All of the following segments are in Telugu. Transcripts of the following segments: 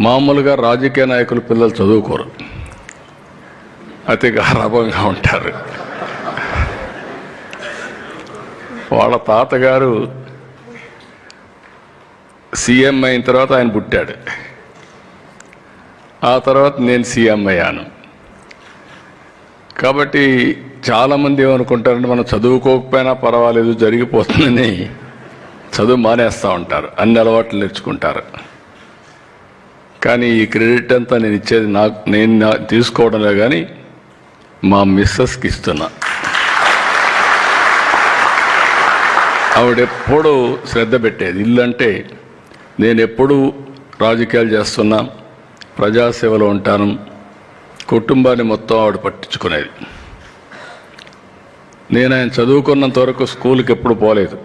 మామూలుగా రాజకీయ నాయకులు పిల్లలు చదువుకోరు. అతి గారాభంగా ఉంటారు. వాళ్ళ తాతగారు సీఎం అయిన తర్వాత ఆయన పుట్టాడు. ఆ తర్వాత నేను సీఎం అయ్యాను. కాబట్టి చాలామంది ఏమనుకుంటారంటే మనం చదువుకోకపోయినా పర్వాలేదు జరిగిపోతుందని చదువు మానేస్తూ ఉంటారు. అన్ని అలవాట్లు నేర్చుకుంటారు. కానీ ఈ క్రెడిట్ అంతా నేను ఇచ్చేది నాకు నేను నా- తీసుకోవడంలో కానీ మా మిస్సెస్కి ఇస్తున్నా. ఆవిడెప్పుడూ శ్రద్ధ పెట్టేది. ఇల్లు అంటే నేను ఎప్పుడు రాజకీయాలు చేస్తున్నా ప్రజాసేవలో ఉంటాను కుటుంబాన్ని మొత్తం ఆవిడ పట్టించుకునేది. నేను ఆయన చదువుకున్నంత వరకు స్కూల్కి ఎప్పుడు పోలేదు.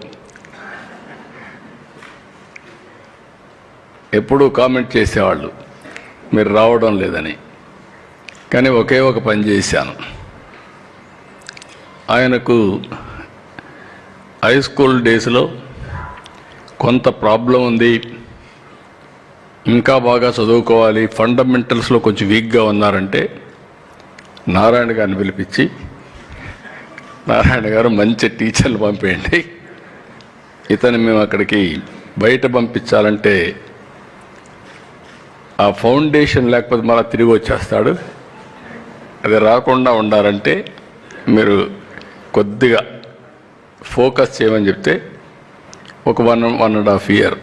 ఎప్పుడూ కామెంట్ చేసేవాళ్ళు. మీరు రావడం లేదని. కానీ ఒకే ఒక పని చేశాను. ఆయనకు హై స్కూల్ డేస్లో కొంత ప్రాబ్లం ఉంది. ఇంకా బాగా చదువుకోవాలి. ఫండమెంటల్స్లో కొంచెం వీక్గా ఉన్నారంటే నారాయణ గారిని పిలిపించి నారాయణ గారు మంచి టీచర్లు పంపేయండి. ఇతను మేము అక్కడికి బయట పంపించాలంటే ఆ ఫౌండేషన్ లేకపోతే మళ్ళీ తిరిగి వచ్చేస్తాడు. అది రాకుండా ఉండాలంటే మీరు కొద్దిగా ఫోకస్ చేయమని చెప్తే ఒక one one and half year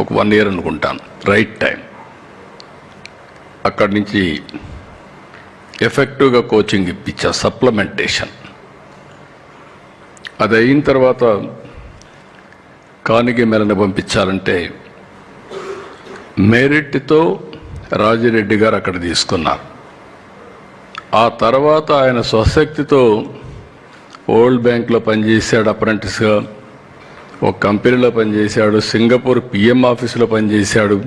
ఒక వన్ ఇయర్ అనుకుంటాను రైట్ టైం. అక్కడి నుంచి ఎఫెక్టివ్గా కోచింగ్ ఇప్పించా సప్లిమెంటేషన్. అది అయిన తర్వాత కానిగి మెలని పంపించాలంటే మెరిట్తో రాజిరెడ్డి గారు అక్కడ తీసుకున్నారు. ఆ తర్వాత ఆయన స్వశక్తితో ఓల్డ్ బ్యాంక్లో పనిచేశాడు అప్రెంటిస్గా ఒక కంపెనీలో పనిచేశాడు సింగపూర్ పిఎం ఆఫీసులో పనిచేశాడు.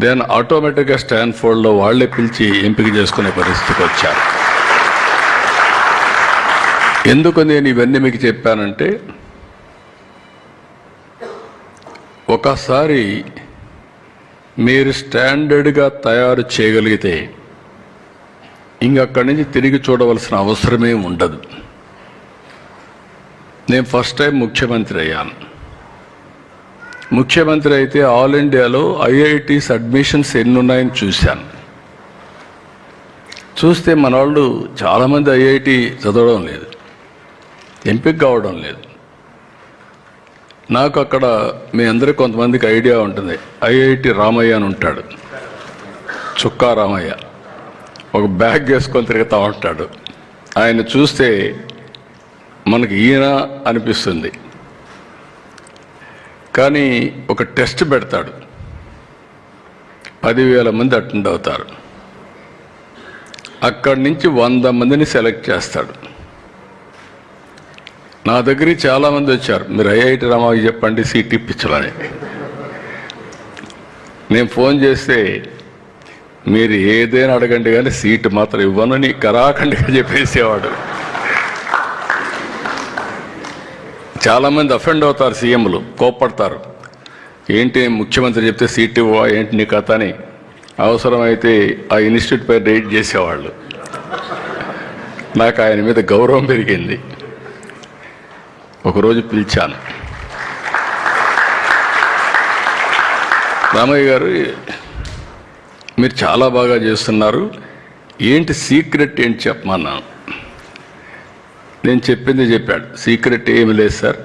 దెన్ ఆటోమేటిక్గా స్టాన్ఫోర్డ్లో వాళ్ళే పిలిచి ఎంపిక చేసుకునే పరిస్థితికి వచ్చారు. ఎందుకు నేను ఇవన్నీ మీకు చెప్పానంటే ఒకసారి మీరు స్టాండర్డ్గా తయారు చేయగలిగితే ఇంకక్కడి నుంచి తిరిగి చూడవలసిన అవసరమే ఉండదు. నేను ఫస్ట్ టైం ముఖ్యమంత్రి అయ్యాను. ముఖ్యమంత్రి అయితే ఆల్ ఇండియాలో ఐఐటీస్ అడ్మిషన్స్ ఎన్ని ఉన్నాయని చూశాను. చూస్తే మన వాళ్ళు చాలామంది ఐఐటి చదవడం లేదు. ఎంపిక కావడం లేదు. నాకు అక్కడ మీ అందరికి కొంతమందికి ఐడియా ఉంటుంది. ఐఐటి రామయ్య అని ఉంటాడు. చుక్కా రామయ్య. ఒక బ్యాగ్ వేసుకొని తిరుగుతూ ఉంటాడు. ఆయన చూస్తే మనకి ఈయన అనిపిస్తుంది. కానీ ఒక టెస్ట్ పెడతాడు. పదివేల మంది అటెండ్ అవుతారు. అక్కడి నుంచి వంద మందిని సెలెక్ట్ చేస్తాడు. నా దగ్గరికి చాలామంది వచ్చారు. మీరు ఐఐటి రామాకి చెప్పండి సీట్ ఇప్పించాలని. నేను ఫోన్ చేస్తే మీరు ఏదైనా అడగండి కానీ సీట్ మాత్రం ఇవ్వనని కరాఖండిగా చెప్పేసేవాడు. చాలామంది అఫెండ్ అవుతారు సీఎంలు కోప్పడతారు. ఏంటి ముఖ్యమంత్రి చెప్తే సీట్ ఇవ్వా ఏంటి నీ కథ అని. అవసరమైతే ఆ ఇన్స్టిట్యూట్ పై రేట్ చేసేవాళ్ళు. నాకు ఆయన మీద గౌరవం పెరిగింది. ఒకరోజు పిలిచాను. రామయ్య గారు మీరు చాలా బాగా చేస్తున్నారు. ఏంటి సీక్రెట్ ఏంటి చెప్పమన్నాను. నేను చెప్పింది చెప్పాడు. సీక్రెట్ ఏమి లేదు సార్.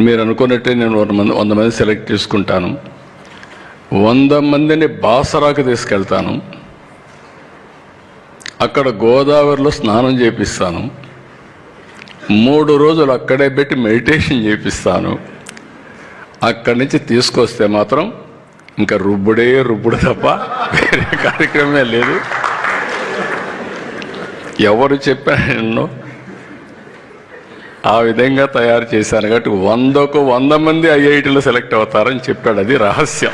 మీరు అనుకున్నట్టే నేను వంద మంది వంద మంది సెలెక్ట్ చేసుకుంటాను. వంద మందిని బాసరాకు తీసుకెళ్తాను. అక్కడ గోదావరిలో స్నానం చేపిస్తాను. మూడు రోజులు అక్కడే పెట్టి మెడిటేషన్ చేపిస్తాను. అక్కడి నుంచి తీసుకొస్తే మాత్రం ఇంకా రుబ్బుడే రుబ్బుడు తప్ప వేరే కార్యక్రమమే లేదు. ఎవరు చెప్పారో ఆ విధంగా తయారు చేశాను. కాబట్టి వందకు వంద మంది ఐఐటీలో సెలెక్ట్ అవుతారని చెప్పాడు. అది రహస్యం.